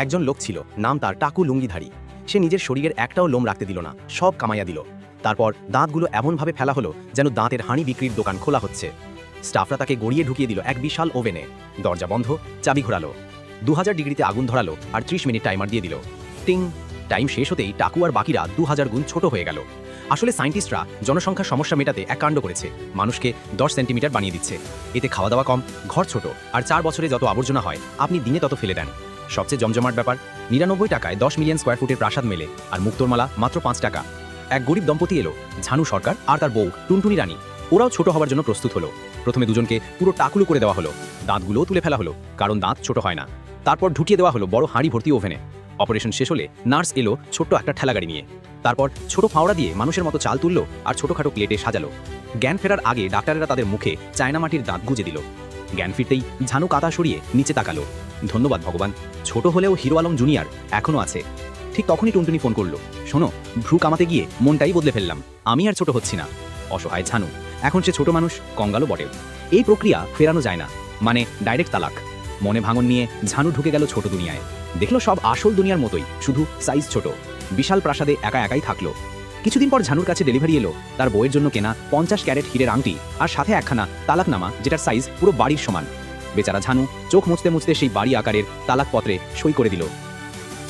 একজন লোক ছিল, নাম তার টাকু লুঙ্গিধারী। সে নিজের শরীরের একটাও লোম রাখতে দিল না, সব কামাইয়া দিল। তারপর দাঁতগুলো এমনভাবে ফেলা হলো যেন দাঁতের হাঁড়ি বিক্রির দোকান খোলা হচ্ছে। স্টাফরা তাকে গড়িয়ে ঢুকিয়ে দিল এক বিশাল ওভেনে। দরজা বন্ধ, চাবি ঘোরালো। দু হাজার ডিগ্রিতে আগুন ধরালো আর ত্রিশ মিনিট টাইমার দিয়ে দিল। টিং! টাইম শেষ হতেই টাকু আর বাকিরা দু হাজার গুণ ছোট হয়ে গেল। আসলে সায়েন্টিস্টরা জনসংখ্যার সমস্যা মেটাতে এক কাণ্ড করেছে। মানুষকে দশ সেন্টিমিটার বানিয়ে দিচ্ছে। এতে খাওয়া দাওয়া কম, ঘর ছোট, আর চার বছরে যত আবর্জনা হয়, আপনি দিনে তত ফেলে দেন। সবচেয়ে জমজমাট ব্যাপার, নিরানব্বই টাকায় দশ মিলিয়ন স্কোয়ার ফুটের প্রাসাদ মেলে, আর মুক্তোরমালা মাত্র পাঁচ টাকা। এক গরিব দম্পতি এলো, ঝানু সরকার আর তার বউ, টুনটুনি রানী। ওরাও ছোট হওয়ার জন্য প্রস্তুত হলো। প্রথমে দুজনকে পুরো টাকুলো করে দেওয়া হলো। দাঁতগুলোও তুলে ফেলা হলো, কারণ দাঁত ছোট হয় না। তারপর ঢুকিয়ে দেওয়া হলো বড় হাঁড়ি ভর্তি ওভেনে। অপারেশন শেষ হলে নার্স এলো ছোট্ট একটা ঠেলাগাড়ি নিয়ে। তারপর ছোট ফাওড়া দিয়ে মানুষের মতো চাল তুললো আর ছোটখাটো প্লেটে সাজালো। জ্ঞান ফেরার আগে ডাক্তারেরা তাদের মুখে চায়না মাটির দাঁত গুজে দিল। জ্ঞান ফিরতেই ঝানু কাতা সরিয়ে নিচে তাকালো। ধন্যবাদ, ভগবান। ছোট হলেও হিরো আলম জুনিয়র এখনও আছে। ঠিক তখনই টুনটুনি ফোন করল। শোনো, ভ্রু কামাতে গিয়ে মনটাই বদলে ফেললাম। আমি আর ছোট হচ্ছি না। অসহায় ঝানু। এখন সে ছোট মানুষ, কঙ্গালও বটে। এই প্রক্রিয়া ফেরানো যায় না। মানে ডাইরেক্ট তালাক। মনে ভাঙন নিয়ে ঝানু ঢুকে গেল ছোট দুনিয়ায়। দেখল সব আসল দুনিয়ার মতোই, শুধু সাইজ ছোট। বিশাল প্রাসাদে একা একাই থাকল। কিছুদিন পর ঝানুর কাছে ডেলিভারি এলো। তার বইয়ের জন্য কেনা পঞ্চাশ ক্যারেট হিরের আংটি আর সাথে একখানা তালাকনামা, যেটার সাইজ পুরো বাড়ির সমান। বেচারা ঝানু চোখ মুছতে মুছতে সেই বাড়ি আকারের তালাকপত্রে সই করে দিল।